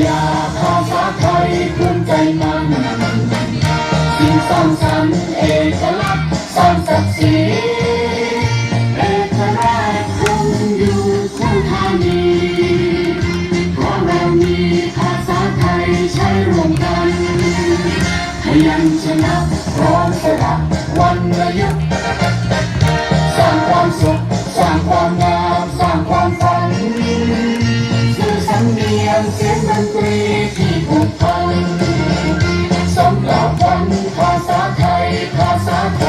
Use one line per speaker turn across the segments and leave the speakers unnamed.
อยากภาษาไทยภูมิใจนำสิ่งสร้างสรรค์
เอกลักษณ์สร้างศักดิ์ศรีเอกราชคงอยู่คู่ธานีเพราะเรามีภาษาไทยใช้ร่วมกันขยันชนะพร้อมานเสียงดนตรีที่ผูกพันสำหรับวันภาษาไทยภาษาโท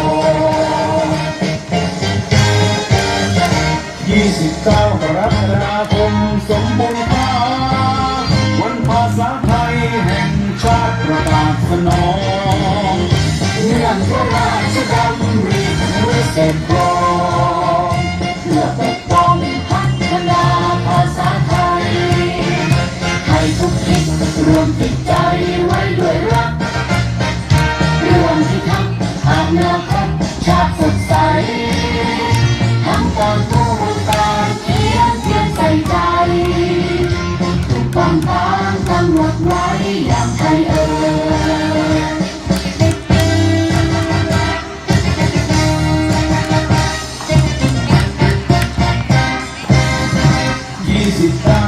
ยี่สิบเก้
กรกฎาคมสมบูรณ์ภาวันภาษาไทยแห่งชาติประกาศนอง
เนื่องพระราชดำริเมื่อเสร็จ ชาติสดใสทำการพูดกาเขียนเพียนใส่ใจถูกต้องตามกำหนดไว้อย่างไทยเอ่ย29กรก